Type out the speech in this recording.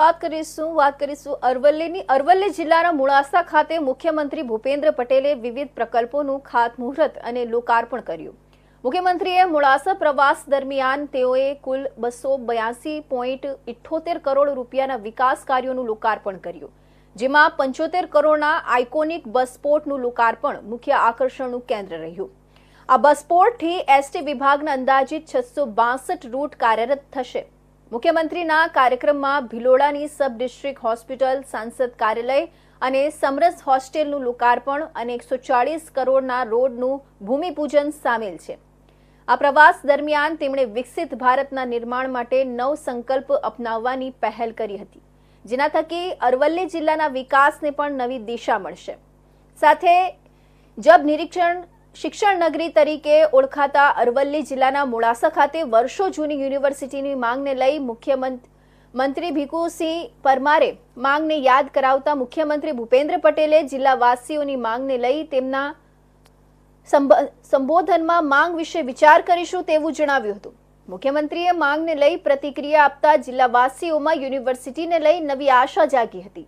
વાત કરીશું વાત કરીશું અરવલ્લીની. અરવલ્લી જિલ્લાના મુળાસા ખાતે મુખ્યમંત્રી ભૂપેન્દ્ર પટેલે વિવિધ પ્રકલ્પોનું ખાતમુહૂર્ત અને લોકાર્પણ કર્યું. મુખ્યમંત્રીએ મુળાસા પ્રવાસ દરમિયાન તેઓએ કુલ બસો બ્યાસી પોઈન્ટ ઇઠ્ઠોતેર કરોડ રૂપિયાના વિકાસ કાર્યોનું લોકાર્પણ કર્યું. જેમાં પંચોતેર કરોડના આઇકોનિક બસ સ્પોટનું લોકાર્પણ મુખ્ય આકર્ષણનું કેન્દ્ર રહ્યું. આ બસ સ્પોટથી એસટી વિભાગના અંદાજિત છસો રૂટ કાર્યરત થશે. મુખ્યમંત્રીના કાર્યક્રમમાં ભિલોડાની સબ ડિસ્ટ્રિક્ટ હોસ્પિટલ, સાંસદ કાર્યાલય અને સમરસ હોસ્ટેલનું લોકાર્પણ અને એકસો ચાળીસ કરોડના રોડનું ભૂમિપૂજન સામેલ છે. આ પ્રવાસ દરમિયાન તેમણે વિકસિત ભારતના નિર્માણ માટે નવ સંકલ્પ અપનાવવાની પહેલ કરી હતી. જેના થકી અરવલ્લી જિલ્લાના વિકાસને પણ નવી દિશા મળશે. સાથે જબ નિરીક્ષણ શિક્ષણ નગરી તરીકે ઓળખાતા અરવલ્લી જિલ્લાના મોડાસા ખાતે વર્ષો જૂની યુનિવર્સિટીની માંગને લઈ મુખ્યમંત્રી મંત્રી ભીખુસિંહ પરમારે માંગને યાદ કરાવતા મુખ્યમંત્રી ભૂપેન્દ્ર પટેલે જિલ્લાવાસીઓની માંગને લઈ તેમના સંબ- સંબોધનમાં માંગ વિશે વિચાર કરીશું તેવું જણાવ્યું હતું. મુખ્યમંત્રીએ માંગને લઈ પ્રતિક્રિયા આપતા જિલ્લાવાસીઓમાં યુનિવર્સિટીને લઈ નવી આશા જાગી હતી.